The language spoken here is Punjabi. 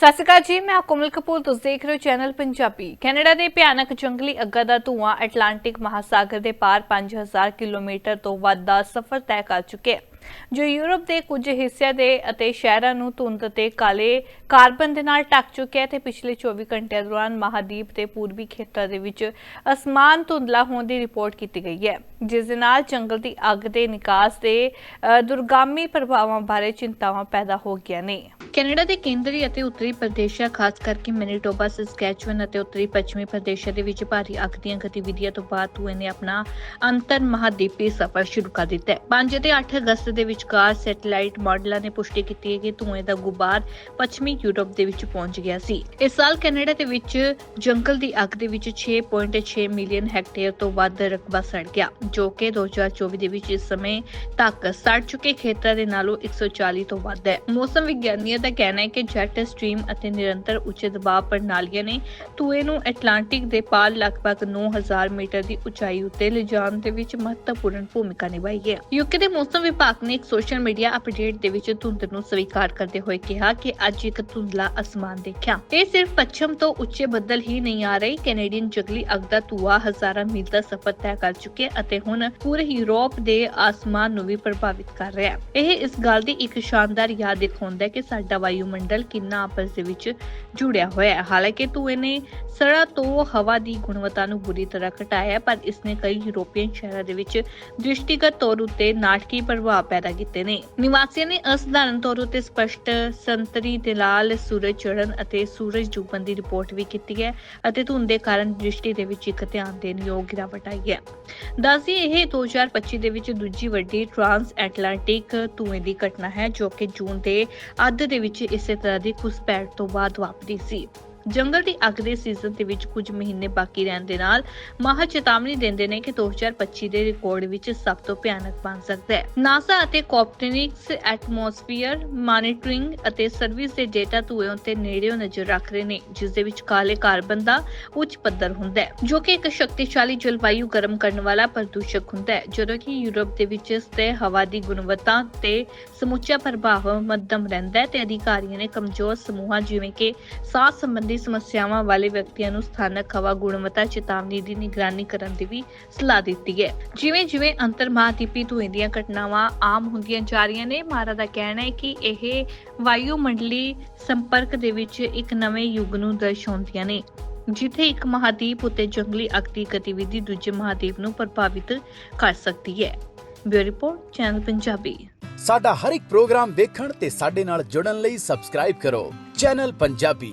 ਸਤਿ ਸ਼੍ਰੀ ਅਕਾਲ ਜੀ, ਮੈਂ ਕੋਮਲ ਕਪੂਰ, ਤੁਸੀਂ ਦੇਖ ਰਹੇ ਹੋ ਚੈਨਲ ਪੰਜਾਬੀ। ਕੈਨੇਡਾ ਦੇ ਭਿਆਨਕ ਜੰਗਲੀ ਅੱਗਾ ਦਾ ਧੂਆਂ ਐਟਲਾਂਟਿਕ ਮਹਾਸਾਗਰ ਦੇ ਪਾਰ 5000 ਕਿਲੋਮੀਟਰ ਤੋਂ ਵੱਧ ਦਾ ਸਫ਼ਰ ਤੈਅ ਕਰ ਚੁੱਕਿਆ ਹੈ। ਜੋ ਯੂਰਪ ਦੇ ਕੁਝ ਹਿੱਸਿਆਂ ਦੇ ਅਤੇ ਸ਼ਹਿਰਾਂ ਨੂੰ ਧੁੰਦ ਤੇ ਕਾਲੇ ਕਾਰਬਨ ਦੇ ਨਾਲ ਢੱਕ ਚੁੱਕਿਆ ਹੈ ਤੇ ਪਿਛਲੇ 24 ਘੰਟਿਆਂ ਦੌਰਾਨ ਮਹਾਦੀਪ ਦੇ ਪੂਰਬੀ ਖੇਤਰ ਦੇ ਵਿੱਚ ਅਸਮਾਨ ਧੁੰਦਲਾ ਹੋਣ ਦੀ ਰਿਪੋਰਟ ਕੀਤੀ ਗਈ ਹੈ, ਜਿਸ ਦੇ ਨਾਲ ਜੰਗਲ ਦੀ ਅੱਗ ਦੇ ਨਿਕਾਸ ਦੇ ਦੁਰਗਾਮੀ ਪ੍ਰਭਾਵਾਂ ਬਾਰੇ ਚਿੰਤਾਵਾਂ ਪੈਦਾ ਹੋ ਗਈਆਂ ਨੇ। ਕੈਨੇਡਾ ਦੇ ਕੇਂਦਰੀ ਅਤੇ ਉੱਤਰੀ ਪ੍ਰਦੇਸ਼ਾਂ, ਖਾਸ ਕਰਕੇ ਮੈਨੀਟੋਬਾ, ਸਸਕੈਚੁਅਨ ਅਤੇ ਉੱਤਰੀ ਪੱਛਮੀ ਪ੍ਰਦੇਸ਼ਾਂ ਦੇ ਵਿੱਚ ਭਾਰੀ ਅੱਗ ਦੀਆਂ ਗਤੀਵਿਧੀਆਂ ਤੋਂ ਬਾਅਦ ਧੂਏ ਨੇ ਆਪਣਾ ਅੰਤਰ ਮਹਾਦੀਪੀ ਸਫ਼ਰ ਸ਼ੁਰੂ ਕਰ ਦਿੱਤਾ ਹੈ। 5 ਅਤੇ 8 ਅਗਸਤ ਦੇ ਵਿਚਕਾਰ ਸੈਟੇਲਾਈਟ ਮਾਡਲਾਂ ਨੇ ਪੁਸ਼ਟੀ ਕੀਤੀ ਹੈ ਕਿ ਧੂਏ ਦਾ ਗੁਬਾਰ ਪੱਛਮੀ ਯੂਰਪ ਦੇ ਵਿੱਚ ਪਹੁੰਚ ਗਿਆ ਸੀ। ਇਸ ਸਾਲ ਕੈਨੇਡਾ ਦੇ ਵਿੱਚ ਜੰਗਲ ਦੀ ਅੱਗ ਦੇ ਵਿੱਚ 6.6 ਮਿਲੀਅਨ ਹੈਕਟੇਅਰ ਤੋਂ ਵੱਧ ਰਕਬਾ ਸੜ ਗਿਆ, ਜੋ ਕਿ 2024 ਦੇ ਵਿੱਚ ਇਸ ਸਮੇਂ ਤੱਕ ਸੜ ਚੁੱਕੇ ਖੇਤਰਾਂ ਦੇ ਨਾਲੋਂ 140 ਤੋਂ ਵੱਧ ਹੈ। ਮੌਸਮ ਵਿਗਿਆਨੀਆਂ ਦਾ ਕਹਿਣਾ ਹੈ ਕਿ ਜੈਟ ਸਟ੍ਰੀਮ ਅਤੇ ਨਿਰੰਤਰ ਉੱਚ ਦਬਾਅ ਪ੍ਰਣਾਲੀਆਂ ਨੇ ਧੂਏ ਨੂੰ ਐਟਲਾਂਟਿਕ ਦੇ ਪਾਰ ਲਗਭਗ 9000 ਮੀਟਰ ਦੀ ਉਚਾਈ ਉੱਤੇ ਲਿਜਾਣ ਦੇ ਵਿੱਚ ਮਹੱਤਵਪੂਰਨ ਭੂਮਿਕਾ ਨਿਭਾਈ ਹੈ। ਯੂਕੇ ਦੇ ਮੌਸਮ ਵਿਭਾਗ ਨੇ ਇੱਕ ਸੋਸ਼ਲ ਮੀਡੀਆ ਅਪਡੇਟ ਦੇ ਵਿੱਚ ਧੁੰਦ ਨੂੰ ਸਵੀਕਾਰ ਕਰਦੇ ਹੋਏ ਕਿਹਾ ਕਿ ਅੱਜ ਇੱਕ ਧੁੰਦਲਾ ਅਸਮਾਨ ਦੇਖਿਆ। ਇਹ ਸਿਰਫ ਪੱਛਮ ਤੋਂ ਉੱਚੇ ਬੱਦਲ ਹੀ ਨਹੀਂ ਆ ਰਹੇ। ਕੈਨੇਡੀਅਨ ਜੰਗਲੀ ਅੱਗ ਦਾ ਧੂਆ ਹਜ਼ਾਰਾਂ ਮੀਲ ਦਾ ਸਫ਼ਰ ਤੈਅ ਕਰ ਚੁੱਕਿਆ ਅਤੇ ਹੁਣ ਪੂਰੇ ਯੂਰਪ ਦੇ ਆਸਮਾਨ ਨੂੰ ਵੀ ਪ੍ਰਭਾਵਿਤ ਕਰ ਰਿਹਾ ਹੈ। ਇਹ ਇਸ ਗੱਲ ਦੀ ਇੱਕ ਸ਼ਾਨਦਾਰ ਯਾਦ ਦਿਖਾਉਂਦਾ ਹੈ ਕਿ ਸਾਡਾ ਵਾਯੂਮੰਡਲ ਕਿੰਨਾ ਆਪਸ ਦੇ ਵਿੱਚ ਜੁੜਿਆ ਹੋਇਆ ਹੈ। ਹਾਲਾਂਕਿ ਧੂਏ ਨੇ ਸੜਾ ਤੋਂ ਹਵਾ ਦੀ ਗੁਣਵੱਤਾ ਨੂੰ ਬੁਰੀ ਤਰ੍ਹਾਂ ਘਟਾਇਆ ਹੈ, ਪਰ ਇਸਨੇ ਕਈ ਯੂਰੋਪੀਅਨ ਸ਼ਹਿਰਾਂ ਦੇ ਵਿੱਚ ਦ੍ਰਿਸ਼ਟੀਗਤ ਤੌਰ ਉੱਤੇ ਨਾਟਕੀ ਪ੍ਰਭਾਵ ਪੈਦਾ ਕੀਤੇ ਨੇ। ਨਿਵਾਸੀਆਂ ਨੇ ਅਸਧਾਰਨ ਤੌਰ ਉੱਤੇ ਸਪਸ਼ਟ ਸੰਤਰੀ ਤੇ ਲਾਲ ਸੂਰਜ ਚੜ੍ਹਨ ਅਤੇ ਸੂਰਜ ਡੁੱਬਣ ਦੀ ਰਿਪੋਰਟ ਵੀ ਕੀਤੀ ਹੈ ਅਤੇ ਧੁੰਦ ਦੇ ਕਾਰਨ ਦ੍ਰਿਸ਼ਟੀ ਦੇ ਵਿੱਚ ਇੱਕ ਧਿਆਨ ਦੇਣ ਯੋਗ ਗਿਰਾਵਟ ਆਈ ਹੈ। ਦੱਸਦੀ ਇਹ 2025 ਦੇ ਵਿੱਚ ਦੂਜੀ ਵੱਡੀ ਟ੍ਰਾਂਸ ਐਟਲਾਂਟਿਕ ਧੂਏ ਦੀ ਘਟਨਾ ਹੈ ਜੋ ਕਿ ਜੂਨ ਦੇ ਅੱਧ ਦੇ ਵਿੱਚ ਇਸੇ ਤਰ੍ਹਾਂ ਦੀ ਘੁਸਪੈਠ ਤੋਂ ਬਾਅਦ ਵਾਪਰੀ ਸੀ। ਜੰਗਲ ਦੀ ਅੱਗ ਦੇ ਸੀਜ਼ਨ ਦੇ ਵਿੱਚ ਕੁਝ ਮਹੀਨੇ ਬਾਕੀ ਰਹਿਣ ਦੇ ਨਾਲ ਮਾਹਰ ਚੇਤਾਵਨੀ ਦਿੰਦੇ ਨੇ ਕਿ 2025 ਦੇ ਰਿਕਾਰਡ ਵਿੱਚ ਸਭ ਤੋਂ ਭਿਆਨਕ ਬਣ ਸਕਦਾ ਹੈ। ਨਾਸਾ ਅਤੇ ਕੋਪਰਨਿਕਸ ਐਟਮੋਸਫੀਅਰ ਮਾਨੀਟਰਿੰਗ ਅਤੇ ਸਰਵਿਸ ਦੇ ਡੇਟਾ ਧੂਏ ਉੱਤੇ ਨੇੜਿਓਂ ਨਜ਼ਰ ਰੱਖ ਰਹੇ ਨੇ, ਜਿਸ ਦੇ ਵਿੱਚ ਕਾਲੇ ਕਾਰਬਨ ਦਾ ਉੱਚ ਪੱਧਰ ਹੁੰਦਾ ਹੈ, ਜੋ ਕਿ ਇੱਕ ਸ਼ਕਤੀਸ਼ਾਲੀ ਜਲਵਾਯੂ ਗਰਮ ਕਰਨ ਵਾਲਾ ਪ੍ਰਦੂਸ਼ਕ ਹੁੰਦਾ ਹੈ, ਜਦੋਂ ਕਿ ਯੂਰਪ ਦੇ ਵਿੱਚ ਤੇ ਹਵਾ ਦੀ ਗੁਣਵੱਤਾ ਤੇ ਸਮੁੱਚਾ ਪ੍ਰਭਾਵ ਮੱਧਮ ਰਹਿੰਦਾ ਹੈ ਤੇ ਅਧਿਕਾਰੀਆਂ ਨੇ ਕਮਜ਼ੋਰ ਸਮੂਹਾਂ ਜਿਵੇਂ ਕਿ ਸਾਹ ਸੰਬੰਧੀ ਸਮੱਸਿਆਵਾਂ ਵਾਲੇ ਵਿਅਕਤੀਆਂ ਨੂੰ ਸਥਾਨਕ ਹਵਾ ਗੁਣਵੱਤਾ, ਚੇਤਾਵਨੀ ਦੀ ਨਿਗਰਾਨੀ ਕਰਨ ਦੀ ਵੀ ਸਲਾਹ ਦਿੱਤੀ ਹੈ। ਜਿਵੇਂ ਜਿਵੇਂ ਅੰਤਰ ਮਹਾਦੀਪੀ ਧੂਏ ਦੀਆਂ ਘਟਨਾਵਾਂ ਆਮ ਹੁੰਦੀਆਂ ਜਾ ਰਹੀਆਂ ਨੇ ਮਾਰਾ ਦਾ ਕਹਿਣਾ ਹੈ ਕਿ ਇਹ ਵਾਯੂਮੰਡਲੀ ਸੰਪਰਕ ਦੇ ਵਿੱਚ ਇੱਕ ਨਵੇਂ ਯੁੱਗ ਨੂੰ ਦਰਸਾਉਂਦੀਆਂ ਨੇ, ਜਿੱਥੇ ਇੱਕ ਮਹਾਦੀਪ ਉੱਤੇ ਜੰਗਲੀ ਅੱਗ ਦੀ ਗਤੀਵਿਧੀ ਦੂਜੇ ਮਹਾਦੀਪ ਨੂੰ ਪ੍ਰਭਾਵਿਤ ਕਰ ਸਕਦੀ ਹੈ। Bureau report, channel Punjabi. ਸਾਡਾ ਹਰ ਇੱਕ ਪ੍ਰੋਗਰਾਮ ਦੇਖਣ ਤੇ ਸਾਡੇ ਨਾਲ ਜੁੜਨ ਲਈ ਸਬਸਕ੍ਰਾਈਬ ਕਰੋ, ਚੈਨਲ ਪੰਜਾਬੀ।